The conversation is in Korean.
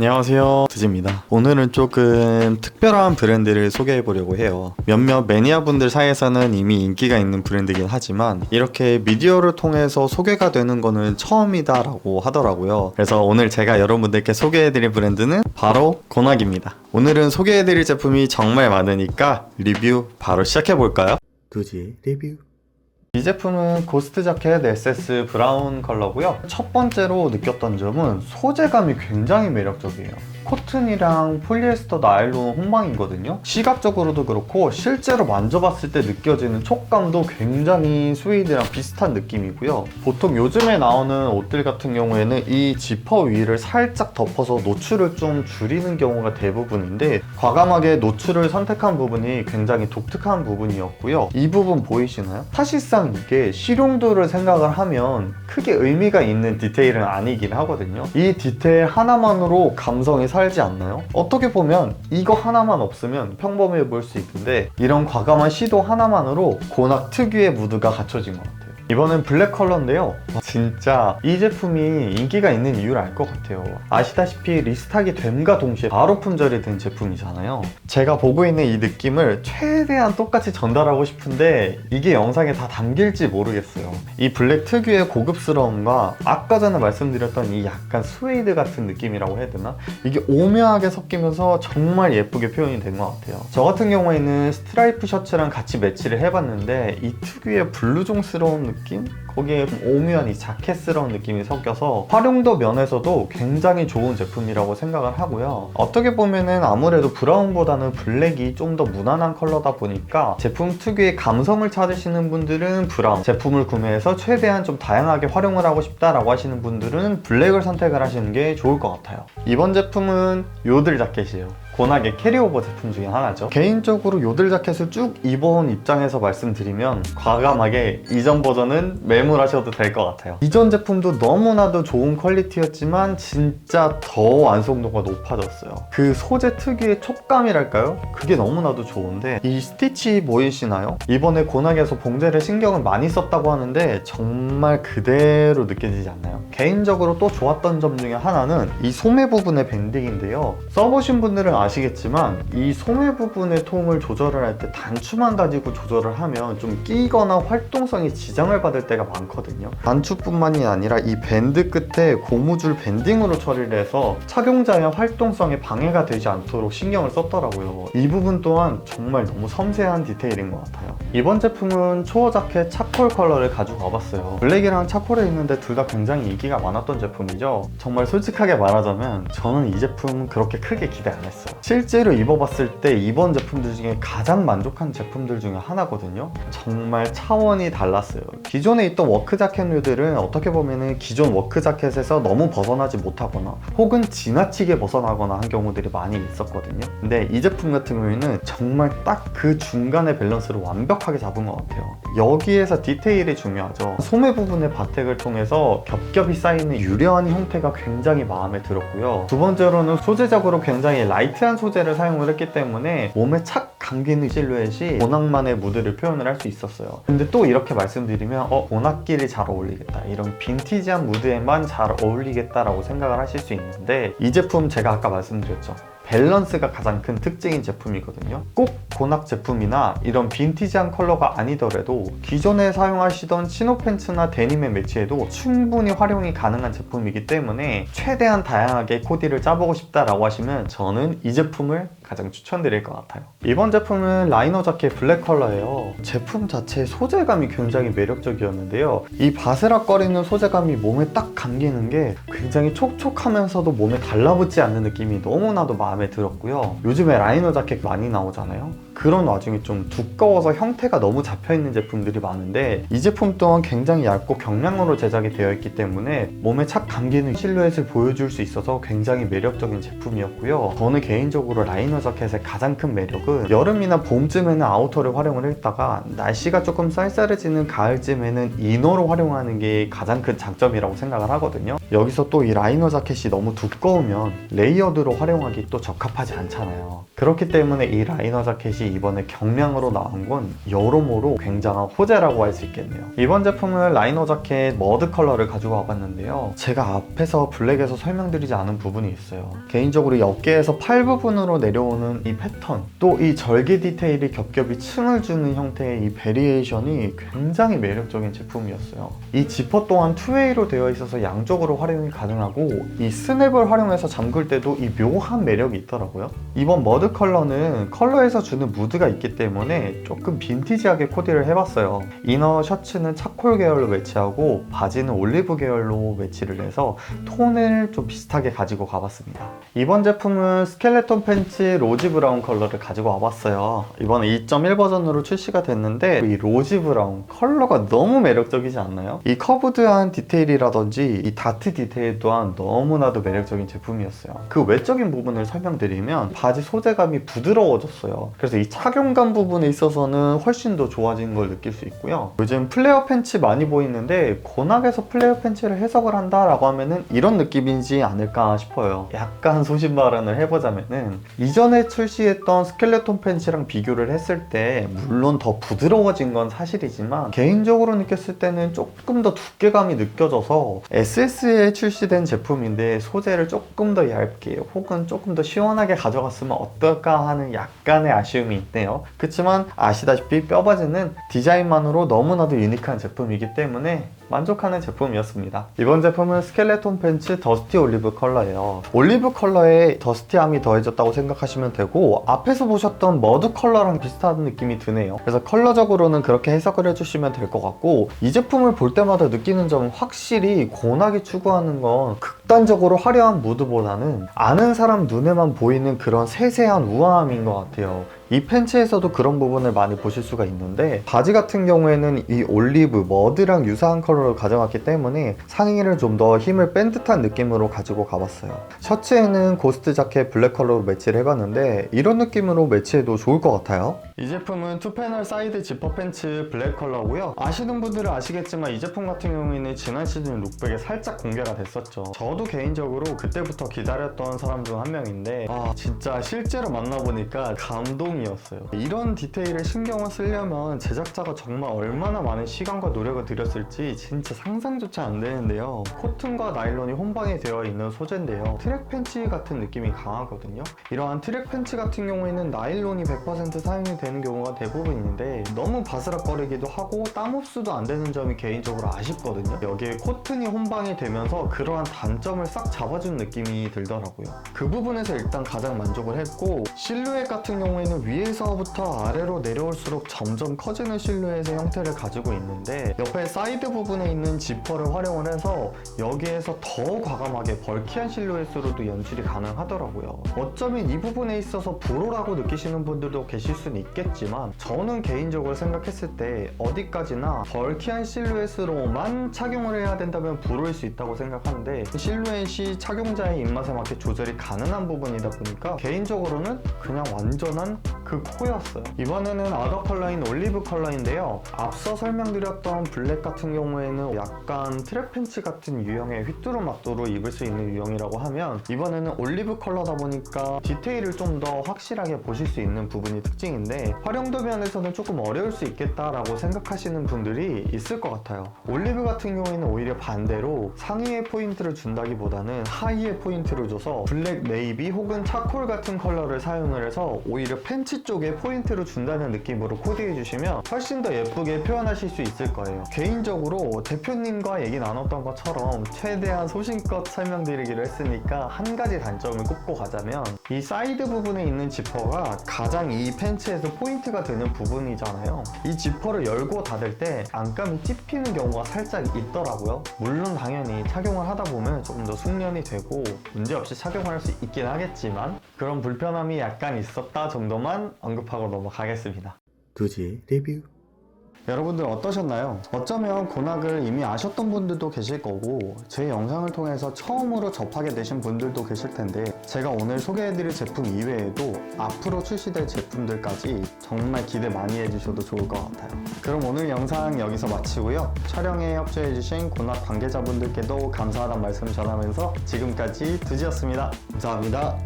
안녕하세요. 드지입니다. 오늘은 조금 특별한 브랜드를 소개해 보려고 해요. 몇몇 매니아 분들 사이에서는 이미 인기가 있는 브랜드긴 하지만 이렇게 미디어를 통해서 소개가 되는 거는 처음이다 라고 하더라고요. 그래서 오늘 제가 여러분들께 소개해 드릴 브랜드는 바로 고낙입니다. 오늘은 소개해 드릴 제품이 정말 많으니까 리뷰 바로 시작해 볼까요? 두지 리뷰 이 제품은 고스트 자켓 SS 브라운 컬러고요. 첫 번째로 느꼈던 점은 소재감이 굉장히 매력적이에요. 코튼이랑 폴리에스터 나일론 혼방이거든요. 시각적으로도 그렇고 실제로 만져봤을 때 느껴지는 촉감도 굉장히 스웨이드랑 비슷한 느낌이고요. 보통 요즘에 나오는 옷들 같은 경우에는 이 지퍼 위를 살짝 덮어서 노출을 좀 줄이는 경우가 대부분인데 과감하게 노출을 선택한 부분이 굉장히 독특한 부분이었고요. 이 부분 보이시나요? 사실상 이게 실용도를 생각을 하면 크게 의미가 있는 디테일은 아니긴 하거든요. 이 디테일 하나만으로 감성이 살지 않나요? 어떻게 보면 이거 하나만 없으면 평범해 보일 수 있는데 이런 과감한 시도 하나만으로 고낙 특유의 무드가 갖춰진 것 같아요. 이번엔 블랙 컬러인데요. 와, 진짜 이 제품이 인기가 있는 이유를 알 것 같아요. 아시다시피 리스탁이 됨과 동시에 바로 품절이 된 제품이잖아요. 제가 보고 있는 이 느낌을 최대한 똑같이 전달하고 싶은데 이게 영상에 다 담길지 모르겠어요. 이 블랙 특유의 고급스러움과 아까 전에 말씀드렸던 이 약간 스웨이드 같은 느낌이라고 해야 되나? 이게 오묘하게 섞이면서 정말 예쁘게 표현이 된 것 같아요. 저 같은 경우에는 스트라이프 셔츠랑 같이 매치를 해봤는데 이 특유의 블루종스러운 느낌? 거기에 좀 오묘한 이 자켓스러운 느낌이 섞여서 활용도 면에서도 굉장히 좋은 제품이라고 생각을 하고요. 어떻게 보면은 아무래도 브라운보다는 블랙이 좀 더 무난한 컬러다 보니까 제품 특유의 감성을 찾으시는 분들은 브라운 제품을 구매해서 최대한 좀 다양하게 활용을 하고 싶다라고 하시는 분들은 블랙을 선택을 하시는 게 좋을 것 같아요. 이번 제품은 요들 자켓이에요. 고낙의 캐리오버 제품 중에 하나죠. 개인적으로 요들 자켓을 쭉 입어온 입장에서 말씀드리면 과감하게 이전 버전은 매물하셔도 될 것 같아요. 이전 제품도 너무나도 좋은 퀄리티였지만 진짜 더 완성도가 높아졌어요. 그 소재 특유의 촉감이랄까요? 그게 너무나도 좋은데 이 스티치 보이시나요? 이번에 고낙에서 봉제를 신경을 많이 썼다고 하는데 정말 그대로 느껴지지 않나요? 개인적으로 또 좋았던 점 중에 하나는 이 소매 부분의 밴딩인데요. 써보신 분들은 아시 겠지만 이 소매 부분의 통을 조절을 할 때 단추만 가지고 조절을 하면 좀 끼거나 활동성이 지장을 받을 때가 많거든요. 단추뿐만이 아니라 이 밴드 끝에 고무줄 밴딩으로 처리를 해서 착용자의 활동성에 방해가 되지 않도록 신경을 썼더라고요. 이 부분 또한 정말 너무 섬세한 디테일인 것 같아요. 이번 제품은 초어 자켓 차콜 컬러를 가지고 와봤어요. 블랙이랑 차콜에 있는데 둘 다 굉장히 인기가 많았던 제품이죠. 정말 솔직하게 말하자면 저는 이 제품 그렇게 크게 기대 안 했어요. 실제로 입어봤을 때 이번 제품들 중에 가장 만족한 제품들 중에 하나거든요. 정말 차원이 달랐어요. 기존에 있던 워크 자켓 류들은 어떻게 보면은 기존 워크 자켓에서 너무 벗어나지 못하거나 혹은 지나치게 벗어나거나 한 경우들이 많이 있었거든요. 근데 이 제품 같은 경우에는 정말 딱 그 중간의 밸런스를 완벽하게 잡은 것 같아요. 여기에서 디테일이 중요하죠. 소매 부분의 바택을 통해서 겹겹이 쌓이는 유려한 형태가 굉장히 마음에 들었고요. 두 번째로는 소재적으로 굉장히 라이트 한 소재를 사용을 했기 때문에 몸에 착 감기는 실루엣이 고낙만의 무드를 표현을 할 수 있었어요. 근데 또 이렇게 말씀드리면 어 고낙끼리 잘 어울리겠다. 이런 빈티지한 무드에만 잘 어울리겠다라고 생각을 하실 수 있는데 이 제품 제가 아까 말씀드렸죠. 밸런스가 가장 큰 특징인 제품이거든요. 꼭 고낙 제품이나 이런 빈티지한 컬러가 아니더라도 기존에 사용하시던 치노 팬츠나 데님에 매치해도 충분히 활용이 가능한 제품이기 때문에 최대한 다양하게 코디를 짜보고 싶다라고 하시면 저는 이 제품을 가장 추천드릴 것 같아요. 이번 제품은 라이너 자켓 블랙 컬러예요. 제품 자체 소재감이 굉장히 매력적이었는데요. 이 바스락거리는 소재감이 몸에 딱 감기는 게 굉장히 촉촉하면서도 몸에 달라붙지 않는 느낌이 너무나도 마음에 들었고요. 요즘에 라이너 자켓 많이 나오잖아요. 그런 와중에 좀 두꺼워서 형태가 너무 잡혀있는 제품들이 많은데 이 제품 또한 굉장히 얇고 경량으로 제작이 되어 있기 때문에 몸에 착 감기는 실루엣을 보여줄 수 있어서 굉장히 매력적인 제품이었고요. 저는 개인적으로 라이너 자켓의 가장 큰 매력은 여름이나 봄쯤에는 아우터를 활용을 했다가 날씨가 조금 쌀쌀해지는 가을쯤에는 이너로 활용하는 게 가장 큰 장점이라고 생각을 하거든요. 여기서 또 이 라이너 자켓이 너무 두꺼우면 레이어드로 활용하기 또 적합하지 않잖아요. 그렇기 때문에 이 라이너 자켓이 이번에 경량으로 나온 건 여러모로 굉장한 호재라고 할 수 있겠네요. 이번 제품은 라이너 자켓 머드 컬러를 가지고 와봤는데요. 제가 앞에서 블랙에서 설명드리지 않은 부분이 있어요. 개인적으로 이 어깨에서 팔 부분으로 내려오는 이 패턴, 또 이 절개 디테일이 겹겹이 층을 주는 형태의 이 베리에이션이 굉장히 매력적인 제품이었어요. 이 지퍼 또한 투웨이로 되어 있어서 양쪽으로 활용이 가능하고 이 스냅을 활용해서 잠글 때도 이 묘한 매력이 있더라고요. 이번 머드 컬러는 컬러에서 주는 무드가 있기 때문에 조금 빈티지하게 코디를 해봤어요. 이너 셔츠는 차콜 계열로 매치하고 바지는 올리브 계열로 매치를 해서 톤을 좀 비슷하게 가지고 가봤습니다. 이번 제품은 스켈레톤 팬츠 로지 브라운 컬러를 가지고 와봤어요. 이번에 2.1 버전으로 출시가 됐는데 이 로지 브라운 컬러가 너무 매력적이지 않나요? 이 커브드한 디테일이라든지 이 다트 디테일 또한 너무나도 매력적인 제품이었어요. 그 외적인 부분을 설명드리면 바지 소재감이 부드러워졌어요. 그래서 이 착용감 부분에 있어서는 훨씬 더 좋아진 걸 느낄 수 있고요. 요즘 플레어 팬츠 많이 보이는데 고낙에서 플레어 팬츠를 해석을 한다라고 하면은 이런 느낌이지 않을까 싶어요. 약간 소신 발언을 해보자면은 이전에 출시했던 스켈레톤 팬츠랑 비교를 했을 때 물론 더 부드러워진 건 사실이지만 개인적으로 느꼈을 때는 조금 더 두께감이 느껴져서 SS에 출시된 제품인데 소재를 조금 더 얇게 혹은 조금 더 시원하게 가져갔으면 어떨까 하는 약간의 아쉬움이 있네요. 그렇지만 아시다시피 뼈바지는 디자인만으로 너무나도 유니크한 제품이기 때문에 만족하는 제품이었습니다. 이번 제품은 스켈레톤 팬츠 더스티 올리브 컬러예요. 올리브 컬러에 더스티함이 더해졌다고 생각하시면 되고 앞에서 보셨던 머드 컬러랑 비슷한 느낌이 드네요. 그래서 컬러적으로는 그렇게 해석을 해주시면 될 것 같고 이 제품을 볼 때마다 느끼는 점은 확실히 고낙이 추구하는 건 극단적으로 화려한 무드보다는 아는 사람 눈에만 보이는 그런 세세한 우아함인 것 같아요. 이 팬츠에서도 그런 부분을 많이 보실 수가 있는데 바지 같은 경우에는 이 올리브, 머드랑 유사한 컬러를 가져갔기 때문에 상의를 좀 더 힘을 뺀 듯한 느낌으로 가지고 가봤어요. 셔츠에는 고스트 자켓 블랙 컬러로 매치를 해봤는데 이런 느낌으로 매치해도 좋을 것 같아요. 이 제품은 투패널 사이드 지퍼 팬츠 블랙 컬러고요. 아시는 분들은 아시겠지만 이 제품 같은 경우에는 지난 시즌 룩백에 살짝 공개가 됐었죠. 저도 개인적으로 그때부터 기다렸던 사람 중 한 명인데 아 진짜 실제로 만나보니까 감동이 었어요. 이런 디테일에 신경을 쓰려면 제작자가 정말 얼마나 많은 시간과 노력을 들였을지 진짜 상상조차 안 되는데요. 코튼과 나일론이 혼방이 되어 있는 소재인데요. 트랙 팬츠 같은 느낌이 강하거든요. 이러한 트랙 팬츠 같은 경우에는 나일론이 100% 사용이 되는 경우가 대부분인데 너무 바스락거리기도 하고 땀 흡수도 안 되는 점이 개인적으로 아쉽거든요. 여기에 코튼이 혼방이 되면서 그러한 단점을 싹 잡아준 느낌이 들더라고요. 그 부분에서 일단 가장 만족을 했고 실루엣 같은 경우에는 위에서부터 아래로 내려올수록 점점 커지는 실루엣의 형태를 가지고 있는데 옆에 사이드 부분에 있는 지퍼를 활용을 해서 여기에서 더 과감하게 벌키한 실루엣으로도 연출이 가능하더라고요. 어쩌면 이 부분에 있어서 불호라고 느끼시는 분들도 계실 수는 있겠지만 저는 개인적으로 생각했을 때 어디까지나 벌키한 실루엣으로만 착용을 해야 된다면 불호일 수 있다고 생각하는데 실루엣이 착용자의 입맛에 맞게 조절이 가능한 부분이다 보니까 개인적으로는 그냥 완전한 그 코였어요. 이번에는 아더 컬러인 올리브 컬러인데요. 앞서 설명드렸던 블랙 같은 경우에는 약간 트랙 팬츠 같은 유형의 휘뚜루마뚜로 입을 수 있는 유형이라고 하면 이번에는 올리브 컬러다 보니까 디테일을 좀 더 확실하게 보실 수 있는 부분이 특징인데 활용도 면에서는 조금 어려울 수 있겠다라고 생각하시는 분들이 있을 것 같아요. 올리브 같은 경우에는 오히려 반대로 상의에 포인트를 준다기보다는 하의에 포인트를 줘서 블랙, 네이비 혹은 차콜 같은 컬러를 사용을 해서 오히려 팬츠 쪽에 포인트를 준다는 느낌으로 코디해 주시면 훨씬 더 예쁘게 표현하실 수 있을 거예요. 개인적으로 대표님과 얘기 나눴던 것처럼 최대한 소신껏 설명드리기로 했으니까 한 가지 단점을 꼽고 가자면 이 사이드 부분에 있는 지퍼가 가장 이 팬츠에서 포인트가 되는 부분이잖아요. 이 지퍼를 열고 닫을 때 안감이 찝히는 경우가 살짝 있더라고요. 물론 당연히 착용을 하다 보면 조금 더 숙련이 되고 문제없이 착용할 수 있긴 하겠지만 그런 불편함이 약간 있었다 정도만 언급하고 넘어가겠습니다. 두지 리뷰 여러분들 어떠셨나요? 어쩌면 곤학을 이미 아셨던 분들도 계실 거고 제 영상을 통해서 처음으로 접하게 되신 분들도 계실 텐데 제가 오늘 소개해드릴 제품 이외에도 앞으로 출시될 제품들까지 정말 기대 많이 해주셔도 좋을 것 같아요. 그럼 오늘 영상 여기서 마치고요. 촬영에 협조해주신 곤학 관계자분들께도 감사하다는 말씀 전하면서 지금까지 두지였습니다. 감사합니다.